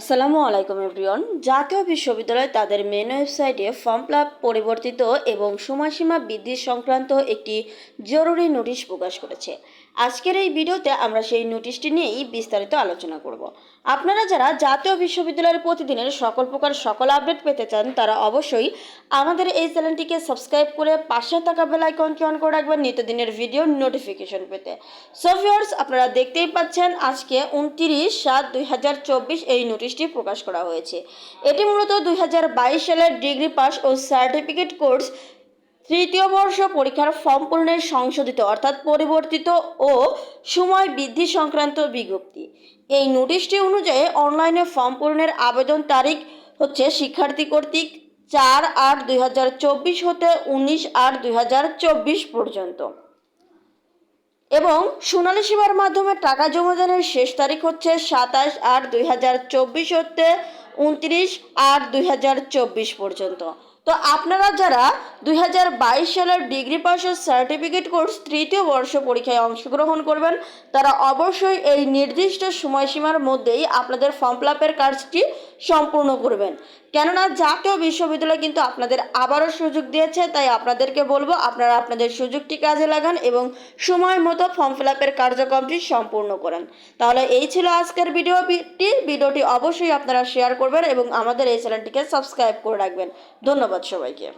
আসসালামু আলাইকুম এভরিওয়ান। জাতীয় বিশ্ববিদ্যালয় তাদের মেন ওয়েবসাইটে ফর্ম ফিল আপ পরিবর্তিত এবং সময়সীমা বৃদ্ধি সংক্রান্ত একটি জরুরি নোটিশ প্রকাশ করেছে। আজকের এই ভিডিওতে আমরা সেই নোটিশটি নিয়েই বিস্তারিত আলোচনা করব। আপনারা যারা জাতীয় বিশ্ববিদ্যালয়ের প্রতিদিনের সকল প্রকার সকল আপডেট পেতে চান, তারা অবশ্যই আমাদের এই চ্যানেলটিকে সাবস্ক্রাইব করে পাশে থাকা বেল আইকনটি অন করে রাখবেন নিত্যদিনের ভিডিও নোটিফিকেশন পেতে। সো ভিউয়ার্স আপনারা দেখতেই পাচ্ছেন আজকে উনত্রিশ সাত দুই এই নোটিশটি প্রকাশ করা হয়েছে। এটি মূলত দুই হাজার বাইশ সালের ডিগ্রি পাস ও সার্টিফিকেট কোর্স তৃতীয় বর্ষ পরীক্ষার ফর্ম পূরণের সংশোধিত অর্থাৎ পরিবর্তিত ও সময় বৃদ্ধি সংক্রান্ত বিজ্ঞপ্তি। এই নোটিশটি অনুযায়ী অনলাইনে ফর্ম পূরণের আবেদন তারিখ হচ্ছে শিক্ষার্থী কর্তৃক চার আট দুই হতে উনিশ আট দুই পর্যন্ত। এবং সোনালী সেবার মাধ্যমে টাকা জমাদানের শেষ তারিখ হচ্ছে সাতাশ আট দুই হতে উনত্রিশ আট দুই পর্যন্ত। তো আপনারা যারা দুই হাজার বাইশ সালের ডিগ্রি পাশের সার্টিফিকেট কোর্স তৃতীয় বর্ষ পরীক্ষায় অংশগ্রহণ করবেন, তারা অবশ্যই এই নির্দিষ্ট সময়সীমার মধ্যেই আপনাদের ফর্ম ফিল আপের কাজটি সম্পূর্ণ করবেন। কেননা জাতীয় বিশ্ববিদ্যালয় কিন্তু আপনাদের আবারও সুযোগ দিয়েছে, তাই আপনাদেরকে বলব আপনারা আপনাদের সুযোগটি কাজে লাগান এবং সময় মতো ফর্ম ফিল আপের কার্যক্রমটি সম্পূর্ণ করেন। তাহলে এই ছিল আজকের ভিডিওটি। ভিডিওটি অবশ্যই আপনারা শেয়ার করবেন এবং আমাদের এই চ্যানেলটিকে সাবস্ক্রাইব করে রাখবেন। ধন্যবাদ সবাইকে।